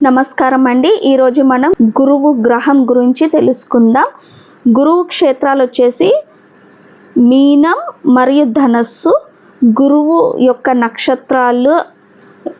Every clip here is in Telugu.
నమస్కారం అండి. ఈరోజు మనం గురువు గ్రహం గురించి తెలుసుకుందాం. గురువు క్షేత్రాలు వచ్చేసి మీనం మరియు ధనస్సు. గురువు యొక్క నక్షత్రాలు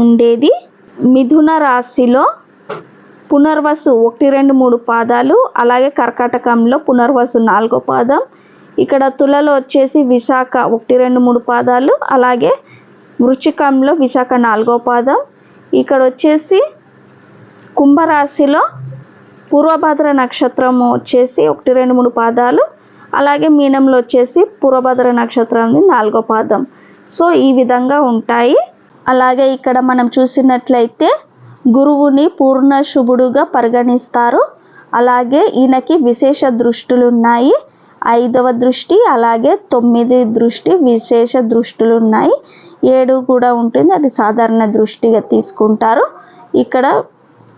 ఉండేది. మిథున రాశిలో పునర్వసు ఒకటి రెండు మూడు పాదాలు. అలాగే కర్కాటకంలో పునర్వసు నాలుగో పాదం. ఇక్కడ తులలో వచ్చేసి విశాఖ ఒకటి రెండు మూడు పాదాలు. అలాగే వృచ్చికంలో విశాఖ నాలుగో పాదం. ఇక్కడ వచ్చేసి కుంభరాశిలో పూర్వభద్ర నక్షత్రము వచ్చేసి ఒకటి రెండు మూడు పాదాలు. అలాగే మీనంలో వచ్చేసి పూర్వభద్ర నక్షత్రం నాలుగో పాదం. సో ఈ విధంగా ఉంటాయి. అలాగే ఇక్కడ మనం చూసినట్లయితే గురువుని పూర్ణ శుభుడుగా పరిగణిస్తారు. అలాగే ఈయనకి విశేష దృష్టులు ఉన్నాయి ఐదవ దృష్టి అలాగే తొమ్మిది దృష్టి విశేష దృష్టులు ఉన్నాయి ఏడు కూడా ఉంటుంది. అది సాధారణ దృష్టిగా తీసుకుంటారు. ఇక్కడ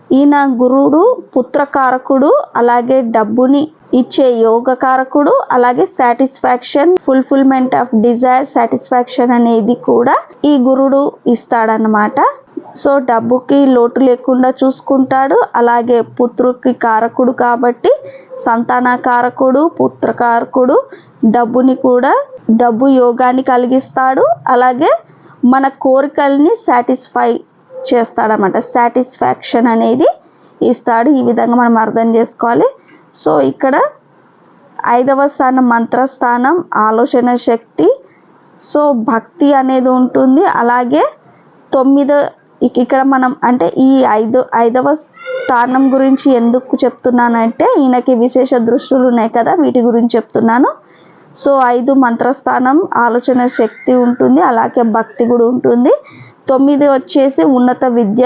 ఈయన గురుడు పుత్రకారకుడు అలాగే డబ్బుని ఇచ్చే యోగకారకుడు అలాగే satisfaction fulfilment of desire satisfaction అనేది కూడా ఈ గురుడు ఇస్తాడనమాట సో డబ్బుకి లోటు లేకుండా చూసుకుంటాడు. అలాగే పుత్రుకి కారకుడు కాబట్టి సంతాన కారకుడు పుత్రకారకుడు డబ్బుని కూడా డబ్బు యోగాన్ని కలిగిస్తాడు. అలాగే మన కోరికల్ని సాటిస్ఫై చేస్తాడనమాట సాటిస్ఫాక్షన్ అనేది ఇస్తాడు. ఈ విధంగా మనం అర్థం చేసుకోవాలి. సో ఇక్కడ ఐదవ స్థానం మంత్రస్థానం ఆలోచన శక్తి. సో భక్తి అనేది ఉంటుంది. అలాగే తొమ్మిదో ఇక్కడ మనం అంటే ఈ ఐదు ఐదవ స్థానం గురించి ఎందుకు చెప్తున్నానంటే ఈయనకి విశేష దృష్టులు ఉన్నాయి కదా వీటి గురించి చెప్తున్నాను. సో ఐదు మంత్రస్థానం ఆలోచన శక్తి ఉంటుంది. అలాగే భక్తి కూడా ఉంటుంది. తొమ్మిది వచ్చేసి ఉన్నత విద్య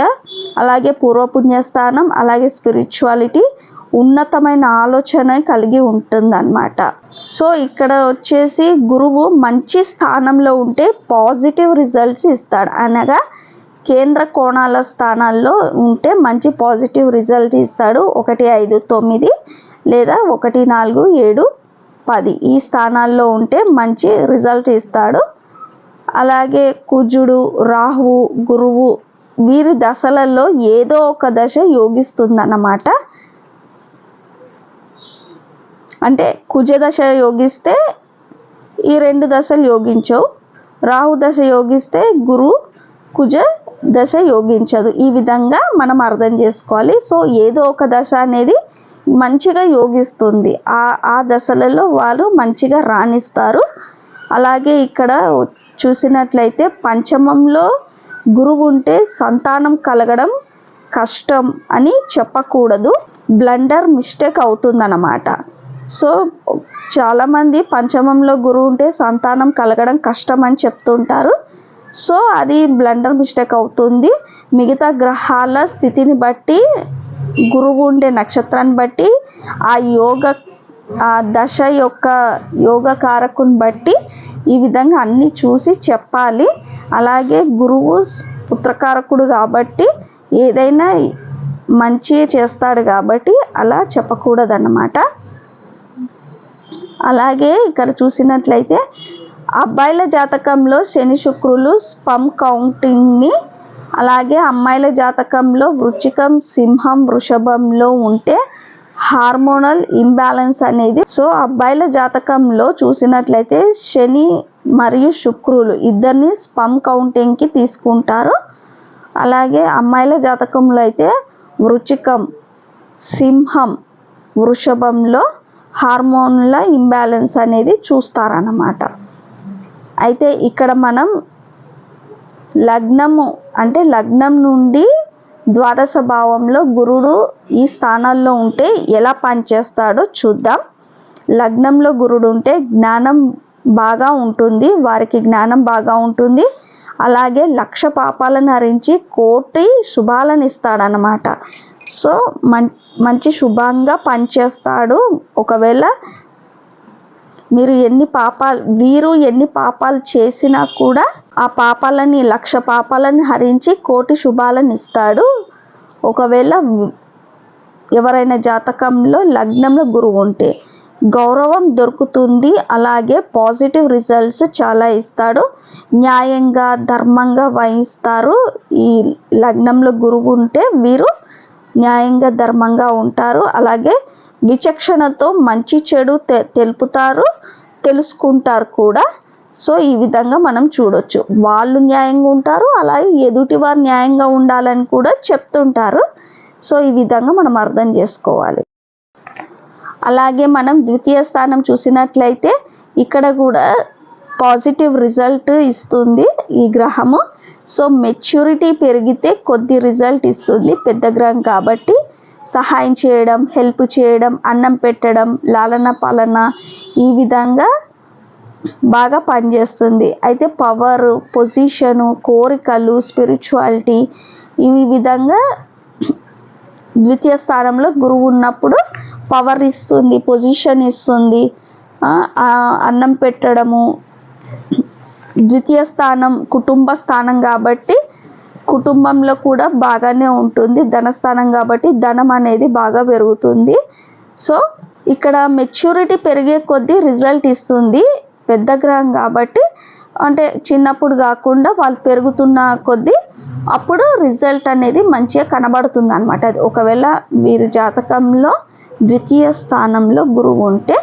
అలాగే పూర్వపుణ్యస్థానం అలాగే స్పిరిచువాలిటీ ఉన్నతమైన ఆలోచన కలిగి ఉంటుందన్నమాట. సో ఇక్కడ వచ్చేసి గురువు మంచి స్థానంలో ఉంటే పాజిటివ్ రిజల్ట్స్ ఇస్తాడు. అనగా కేంద్ర కోణాల స్థానాల్లో ఉంటే మంచి పాజిటివ్ రిజల్ట్ ఇస్తాడు. ఒకటి ఐదు తొమ్మిది లేదా ఒకటి నాలుగు ఏడు పది. ఈ స్థానాల్లో ఉంటే మంచి రిజల్ట్ ఇస్తాడు. అలాగే కుజుడు రాహువు గురువు వీరి దశలలో ఏదో ఒక దశ యోగిస్తుందన్నమాట. అంటే కుజ దశ యోగిస్తే ఈ రెండు దశలు యోగించవు. రాహు దశ యోగిస్తే గురు కుజ దశ యోగించదు. ఈ విధంగా మనం అర్థం చేసుకోవాలి. సో ఏదో ఒక దశ అనేది మంచిగా యోగిస్తుంది. ఆ ఆ దశలలో వారు మంచిగా రాణిస్తారు. అలాగే ఇక్కడ చూసినట్లయితే పంచమంలో గురువు ఉంటే సంతానం కలగడం కష్టం అని చెప్పకూడదు. బ్లండర్ మిస్టేక్ అవుతుందన్నమాట. సో చాలామంది పంచమంలో గురువు ఉంటే సంతానం కలగడం కష్టం అని చెప్తుంటారు. సో అది బ్లండర్ మిస్టేక్ అవుతుంది. మిగతా గ్రహాల స్థితిని బట్టి గురువు ఉండే నక్షత్రాన్ని బట్టి ఆ యోగ ఆ దశ యొక్క యోగ కారకుని బట్టి ఈ విధంగా అన్నీ చూసి చెప్పాలి. అలాగే గురువు పుత్రకారకుడు కాబట్టి ఏదైనా మంచి చేస్తాడు కాబట్టి అలా చెప్పకూడదన్నమాట. అలాగే ఇక్కడ చూసినట్లయితే అబ్బాయిల జాతకంలో శని శుక్రులు స్పమ్ కౌంటింగ్ని అలాగే అమ్మాయిల జాతకంలో వృచ్చికం సింహం వృషభంలో ఉంటే హార్మోనల్ ఇంబ్యాలెన్స్ అనేది. సో అబ్బాయిల జాతకంలో చూసినట్లయితే శని మరియు శుక్రులు ఇద్దరిని స్పమ్ కౌంటింగ్కి తీసుకుంటారు. అలాగే అమ్మాయిల జాతకంలో అయితే వృచికం సింహం వృషభంలో హార్మోన్ల ఇంబ్యాలెన్స్ అనేది చూస్తారన్నమాట. అయితే ఇక్కడ మనం లగ్నము అంటే లగ్నం నుండి ద్వాదశ భావంలో గురుడు ఈ స్థానాల్లో ఉంటే ఎలా పనిచేస్తాడో చూద్దాం. లగ్నంలో గురుడు ఉంటే జ్ఞానం బాగా ఉంటుంది వారికి జ్ఞానం బాగా ఉంటుంది. అలాగే లక్ష పాపాలను హరించి కోటి శుభాలను ఇస్తాడనమాట సో మం మంచి శుభంగా పనిచేస్తాడు. ఒకవేళ మీరు ఎన్ని పాపాలు వీరు ఎన్ని పాపాలు చేసినా కూడా ఆ పాపాలని లక్ష పాపాలను హరించి కోటి శుభాలను ఇస్తాడు. ఒకవేళ ఎవరైనా జాతకంలో లగ్నంలో గురువు ఉంటే గౌరవం దొరుకుతుంది అలాగే పాజిటివ్ రిజల్ట్స్ చాలా ఇస్తాడు. న్యాయంగా ధర్మంగా వహిస్తారు. ఈ లగ్నంలో గురువు ఉంటే వీరు న్యాయంగా ధర్మంగా ఉంటారు. అలాగే విచక్షణతో మంచి చెడు తె తెలుపుతారు తెలుసుకుంటారు కూడా. సో ఈ విధంగా మనం చూడొచ్చు. వాళ్ళు న్యాయంగా ఉంటారు అలాగే ఎదుటి వారు న్యాయంగా ఉండాలని కూడా చెప్తుంటారు. సో ఈ విధంగా మనం అర్థం చేసుకోవాలి. అలాగే మనం ద్వితీయ స్థానం చూసినట్లయితే ఇక్కడ కూడా పాజిటివ్ రిజల్ట్ ఇస్తుంది ఈ గ్రహము. సో మెచ్యూరిటీ పెరిగితే కొద్ది రిజల్ట్ ఇస్తుంది పెద్ద గ్రహం కాబట్టి. సహాయం చేయడం హెల్ప్ చేయడం అన్నం పెట్టడం లాలన పాలన ఈ విధంగా బాగా పనిచేస్తుంది. అయితే పవర్ పొజిషను కోరికలు స్పిరిచువాలిటీ ఈ విధంగా ద్వితీయ స్థానంలో గురువు ఉన్నప్పుడు పవర్ ఇస్తుంది పొజిషన్ ఇస్తుంది. అన్నం పెట్టడము ద్వితీయ స్థానం కుటుంబ స్థానం కాబట్టి కుటుంబంలో కూడా బాగానే ఉంటుంది. ధనస్థానం కాబట్టి ధనం అనేది బాగా పెరుగుతుంది. సో ఇక్కడ మెచ్యూరిటీ పెరిగే కొద్దీ రిజల్ట్ ఇస్తుంది. పెద్ద గ్రహం కాబట్టి అంటే చిన్నప్పుడు కాకుండా వాళ్ళు పెరుగుతున్న కొద్దీ అప్పుడు రిజల్ట్ అనేది మంచిగా కనబడుతుంది అనమాట అది ఒకవేళ మీరు జాతకంలో ద్వితీయ స్థానంలో గురువు ఉంటే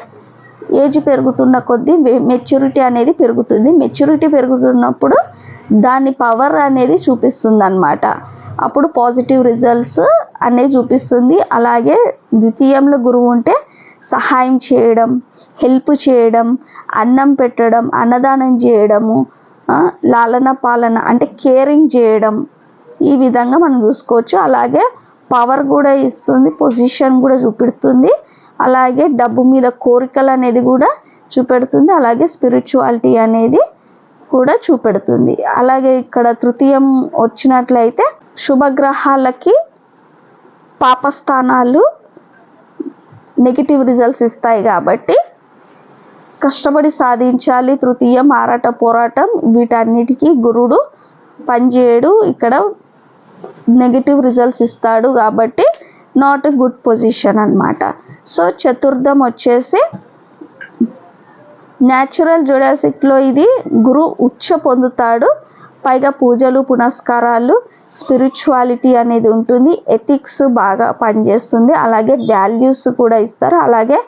ఏజ్ పెరుగుతున్న కొద్దీ మెచ్యూరిటీ అనేది పెరుగుతుంది. మెచ్యూరిటీ పెరుగుతున్నప్పుడు దాని పవర్ అనేది చూపిస్తుంది అనమాట అప్పుడు పాజిటివ్ రిజల్ట్స్ అనేది చూపిస్తుంది. అలాగే ద్వితీయంలో గురువు ఉంటే సహాయం చేయడం హెల్ప్ చేయడం అన్నం పెట్టడం అన్నదానం చేయడము లాలన పాలన అంటే కేరింగ్ చేయడం. ఈ విధంగా మనం చూసుకోవచ్చు. అలాగే పవర్ కూడా ఇస్తుంది పొజిషన్ కూడా చూపెడుతుంది. అలాగే డబ్బు మీద కోరికలు అనేది కూడా చూపెడుతుంది. అలాగే స్పిరిచువాలిటీ అనేది కూడా చూపెడుతుంది. అలాగే ఇక్కడ తృతీయం వచ్చినట్లయితే శుభగ్రహాలకి పాపస్థానాలు నెగిటివ్ రిజల్ట్స్ ఇస్తాయి కాబట్టి కష్టపడి సాధించాలి. తృతీయం ఆరాట పోరాటం. వీటన్నిటికీ గురుడు పనిచేయడు. ఇక్కడ నెగిటివ్ రిజల్ట్స్ ఇస్తాడు కాబట్టి నాట్ గుడ్ పొజిషన్ అన్నమాట. సో చతుర్థం వచ్చేసి న్యాచురల్ జుడాసిక్లో ఇది గురు ఉచ్చ పొందుతాడు. పైగా పూజలు పునస్కారాలు స్పిరిచువాలిటీ అనేది ఉంటుంది ఎథిక్స్ బాగా పనిచేస్తుంది అలాగే వాల్యూస్ కూడా ఇస్తారు అలాగే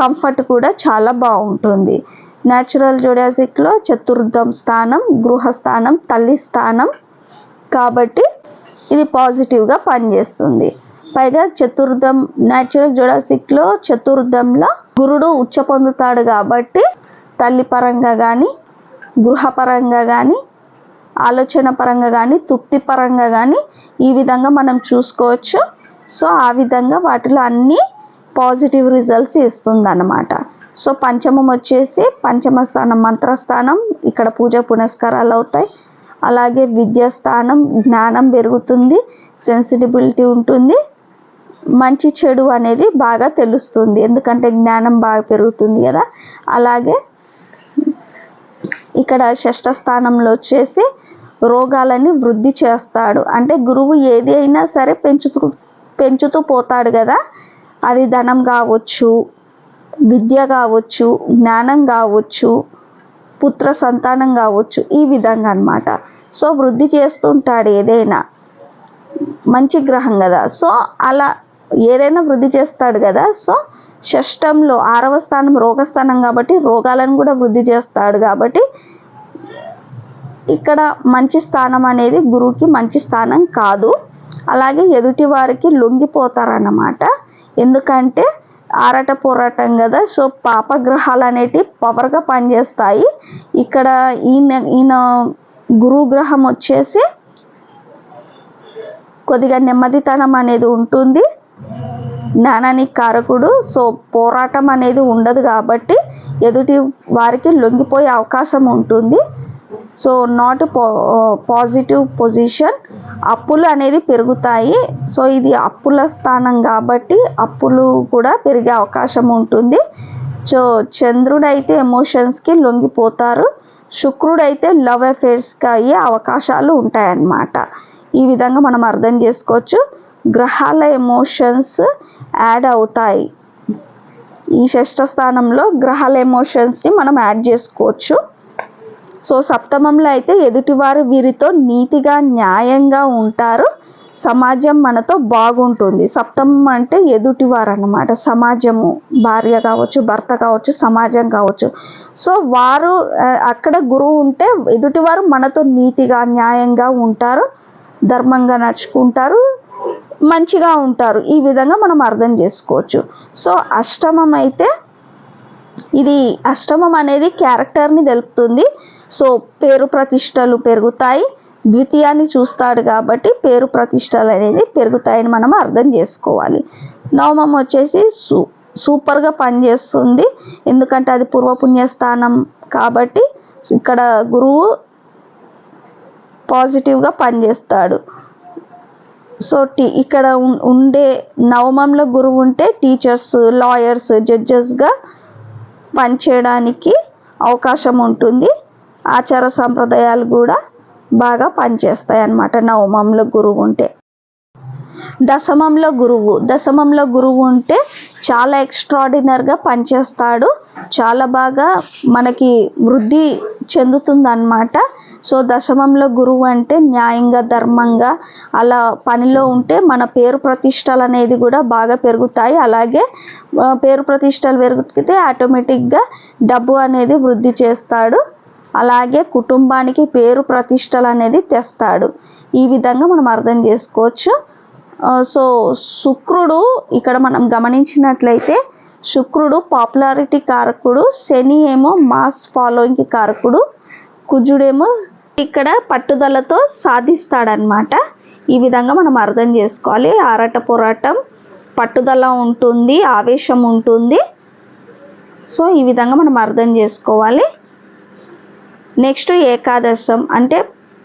కంఫర్ట్ కూడా చాలా బాగుంటుంది. న్యాచురల్ జోడాసిక్లో చతుర్థం స్థానం గృహస్థానం తల్లి స్థానం కాబట్టి ఇది పాజిటివ్గా పనిచేస్తుంది. పైగా చతుర్థం న్యాచురల్ జోడాసిక్లో చతుర్థంలో గురుడు ఉచ్చ పొందుతాడు కాబట్టి తల్లి పరంగా కానీ గృహపరంగా కానీ ఆలోచన పరంగా కానీ తృప్తి పరంగా కానీ ఈ విధంగా మనం చూసుకోవచ్చు. సో ఆ విధంగా వాటిలో అన్నీ పాజిటివ్ రిజల్ట్స్ ఇస్తుంది అన్నమాట సో పంచమం వచ్చేసి పంచమ స్థానం మంత్రస్థానం ఇక్కడ పూజ పునస్కారాలు అవుతాయి. అలాగే విద్యాస్థానం జ్ఞానం పెరుగుతుంది సెన్సిటిబిలిటీ ఉంటుంది. మంచి చెడు అనేది బాగా తెలుస్తుంది. ఎందుకంటే జ్ఞానం బాగా పెరుగుతుంది కదా. అలాగే ఇక్కడ షష్ఠ స్థానంలో వచ్చేసి రోగాలని వృద్ధి చేస్తాడు. అంటే గురువు ఏది అయినా సరే పెంచుతూ పెంచుతూ పోతాడు కదా. అది ధనం కావచ్చు విద్య కావచ్చు జ్ఞానం కావచ్చు పుత్ర సంతానం కావచ్చు ఈ విధంగా అన్నమాట. సో వృద్ధి చేస్తుంటాడు ఏదైనా. మంచి గ్రహం కదా. సో అలా ఏదైనా వృద్ధి చేస్తాడు కదా. సో షష్టంలో ఆరవ స్థానం రోగస్థానం కాబట్టి రోగాలను కూడా వృద్ధి చేస్తాడు కాబట్టి ఇక్కడ మంచి స్థానం అనేది గురువుకి మంచి స్థానం కాదు. అలాగే ఎదుటి వారికి లొంగిపోతారన్నమాట. ఎందుకంటే ఆరాట పోరాటం కదా సో పాపగ్రహాలు అనేటివి పవర్గా పనిచేస్తాయి. ఇక్కడ ఈయన ఈయన గురువు గ్రహం వచ్చేసి కొద్దిగా నెమ్మదితనం అనేది ఉంటుంది. జ్ఞానానికి కారకుడు. సో పోరాటం అనేది ఉండదు కాబట్టి ఎదుటి వారికి లొంగిపోయే అవకాశం ఉంటుంది. సో నాట్ పాజిటివ్ పొజిషన్ అప్పులు అనేది పెరుగుతాయి. సో ఇది అప్పుల స్థానం కాబట్టి అప్పులు కూడా పెరిగే అవకాశం ఉంటుంది. సో చంద్రుడు అయితే ఎమోషన్స్కి లొంగిపోతారు. శుక్రుడు అయితే లవ్ అఫేర్స్కి అయ్యే అవకాశాలు ఉంటాయన్నమాట. ఈ విధంగా మనం అర్థం చేసుకోవచ్చు. గ్రహాల ఎమోషన్స్ యాడ్ అవుతాయి. ఈ షష్ఠ స్థానంలో గ్రహాల ఎమోషన్స్ని మనం యాడ్ చేసుకోవచ్చు. సో సప్తమంలో అయితే ఎదుటివారు వీరితో నీతిగా న్యాయంగా ఉంటారు. సమాజం మనతో బాగుంటుంది. సప్తమం అంటే ఎదుటివారు అన్నమాట సమాజము భార్య కావచ్చు భర్త కావచ్చు సమాజం కావచ్చు. సో వారు అక్కడ గురువు ఉంటే ఎదుటివారు మనతో నీతిగా న్యాయంగా ఉంటారు. ధర్మంగా నడుచుకుంటారు. మంచిగా ఉంటారు. ఈ విధంగా మనం అర్థం చేసుకోవచ్చు. సో అష్టమం అయితే ఇది అష్టమం అనేది క్యారెక్టర్ని తెలుపుతుంది. సో పేరు ప్రతిష్టలు పెరుగుతాయి. ద్వితీయాన్ని చూస్తాడు కాబట్టి పేరు ప్రతిష్టలు అనేది పెరుగుతాయని మనం అర్థం చేసుకోవాలి. నవమం వచ్చేసి సూ సూపర్గా పనిచేస్తుంది. ఎందుకంటే అది పూర్వపుణ్యస్థానం కాబట్టి ఇక్కడ గురువు పాజిటివ్గా పనిచేస్తాడు. సో టీ ఇక్కడ ఉండే నవమంలో గురువు ఉంటే టీచర్స్ లాయర్స్ జడ్జెస్గా పనిచేయడానికి అవకాశం ఉంటుంది. ఆచార సంప్రదాయాలు కూడా బాగా పనిచేస్తాయి అన్నమాట నవమంలో గురువు ఉంటే. దశమంలో గురువు దశమంలో గురువు ఉంటే చాలా ఎక్స్ట్రాడినరీగా పనిచేస్తాడు. చాలా బాగా మనకి వృద్ధి చెందుతుందన్నమాట. సో దశమంలో గురువు అంటే న్యాయంగా ధర్మంగా అలా పనిలో ఉంటే మన పేరు ప్రతిష్టలు అనేది కూడా బాగా పెరుగుతాయి. అలాగే పేరు ప్రతిష్టలు పెరిగితే ఆటోమేటిక్గా డబ్బు అనేది వృద్ధి చేస్తాడు. అలాగే కుటుంబానికి పేరు ప్రతిష్టలు అనేది తెస్తాడు. ఈ విధంగా మనం అర్థం చేసుకోవచ్చు. సో శుక్రుడు ఇక్కడ మనం గమనించినట్లయితే శుక్రుడు పాపులారిటీ కారకుడు శని ఏమో మాస్ ఫాలోయింగ్కి కారకుడు కుజుడేమో ఇక్కడ పట్టుదలతో సాధిస్తాడనమాట ఈ విధంగా మనం అర్థం చేసుకోవాలి. ఆరాట పోరాటం పట్టుదల ఉంటుంది ఆవేశం ఉంటుంది. సో ఈ విధంగా మనం అర్థం చేసుకోవాలి. నెక్స్ట్ ఏకాదశం. అంటే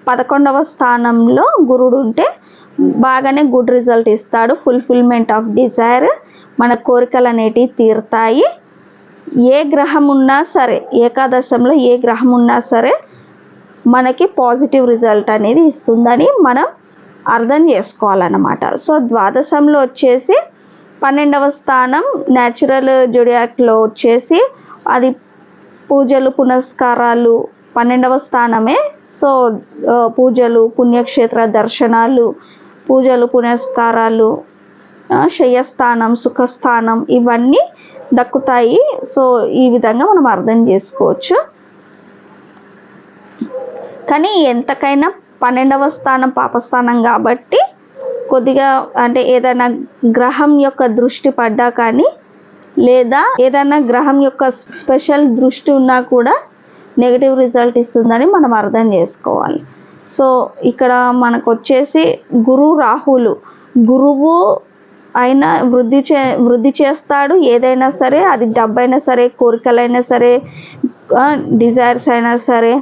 పదకొండవ స్థానంలో గురుడు ఉంటే బాగానే గుడ్ రిజల్ట్ ఇస్తాడు. Fulfilment of desire. మన కోరికలు అనేటివి తీరుతాయి. ఏ గ్రహం ఉన్నా సరే ఏకాదశంలో ఏ గ్రహం ఉన్నా సరే మనకి పాజిటివ్ రిజల్ట్ అనేది ఇస్తుందని మనం అర్థం చేసుకోవాలన్నమాట. సో ద్వాదశంలో వచ్చేసి పన్నెండవ స్థానం న్యాచురల్ జుడియాక్లో వచ్చేసి అది పూజలు పునస్కారాలు పన్నెండవ స్థానమే. సో పూజలు పుణ్యక్షేత్ర దర్శనాలు పూజలు పునస్కారాలు ఆ, శయ్యస్థానం సుఖస్థానం ఇవన్నీ దక్కుతాయి. సో ఈ విధంగా మనం అర్థం చేసుకోవచ్చు. కానీ ఎంతకైనా పన్నెండవ స్థానం పాపస్థానం కాబట్టి కొద్దిగా అంటే ఏదైనా గ్రహం యొక్క దృష్టి పడ్డా కానీ లేదా ఏదైనా గ్రహం యొక్క స్పెషల్ దృష్టి ఉన్నా కూడా నెగిటివ్ రిజల్ట్ ఇస్తుందని మనం అర్థం చేసుకోవాలి. సో ఇక్కడ మనకు వచ్చేసి గురు రాహులు. గురువు అయినా వృద్ధి చే వృద్ధి చేస్తాడు ఏదైనా సరే అది డబ్బైనా సరే కోరికలైనా సరే డిజైర్స్ అయినా సరే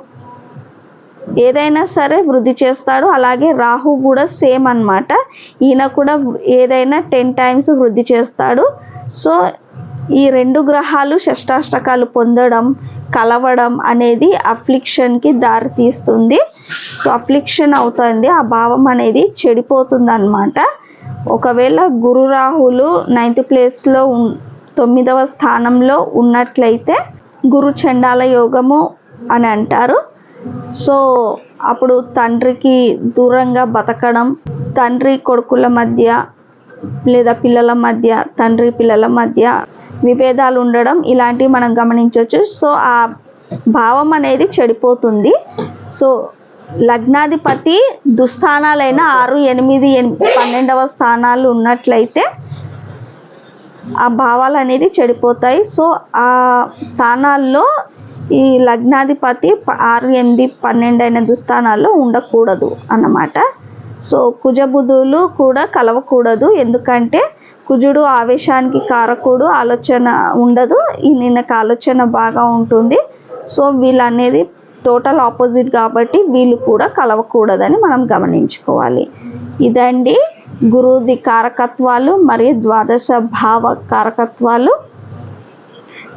ఏదైనా సరే వృద్ధి చేస్తాడు. అలాగే రాహు కూడా సేమ్ అన్నమాట. ఈయన కూడా ఏదైనా టెన్ టైమ్స్ వృద్ధి చేస్తాడు. సో ఈ రెండు గ్రహాలు షష్టాష్టకాలు పొందడం కలవడం అనేది అఫ్లిక్షన్కి దారి తీస్తుంది సో అఫ్లిక్షన్ అవుతుంది. ఆ భావం అనేది చెడిపోతుంది అనమాట ఒకవేళ గురు రాహులు నైన్త్ ప్లేస్లో తొమ్మిదవ స్థానంలో ఉన్నట్లయితే గురు చండాల యోగము అని అంటారు. సో అప్పుడు తండ్రికి దూరంగా బతకడం తండ్రి కొడుకుల మధ్య లేదా పిల్లల మధ్య తండ్రి పిల్లల మధ్య విభేదాలు ఉండడం ఇలాంటివి మనం గమనించవచ్చు. సో ఆ భావం అనేది చెడిపోతుంది. సో లగ్నాధిపతి దుస్థానాలైన ఆరు ఎనిమిది పన్నెండవ స్థానాలు ఉన్నట్లయితే ఆ భావాలు అనేది చెడిపోతాయి. సో ఆ స్థానాల్లో ఈ లగ్నాధిపతి ప- ఆరు ఎనిమిది పన్నెండు అయిన దుస్థానాల్లో ఉండకూడదు అన్నమాట. సో కుజబుధులు కూడా కలవకూడదు. ఎందుకంటే కుజుడు ఆవేశానికి కారకుడు ఆలోచన ఉండదు. ఈ ఆలోచన బాగా ఉంటుంది. సో వీళ్ళు అనేది టోటల్ ఆపోజిట్ కాబట్టి వీళ్ళు కూడా కలవకూడదని మనం గమనించుకోవాలి. ఇదండి గురుది కారకత్వాలు మరియు ద్వాదశ భావ కారకత్వాలు.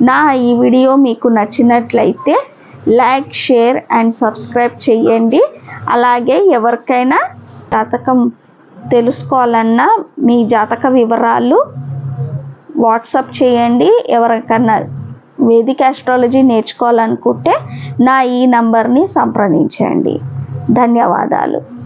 నా ఈ వీడియో మీకు నచ్చినట్లయితే లైక్ షేర్ అండ్ సబ్స్క్రైబ్ చేయండి అలాగే ఎవరికైనా జాతకం తెలుసుకోవాలన్నా మీ జాతక వివరాలు వాట్సప్ చేయండి ఎవరికన్నా వేదిక ఆస్ట్రాలజీ నేర్చుకోవాలనుకుంటే నా ఈ నంబర్ని సంప్రదించండి. ధన్యవాదాలు.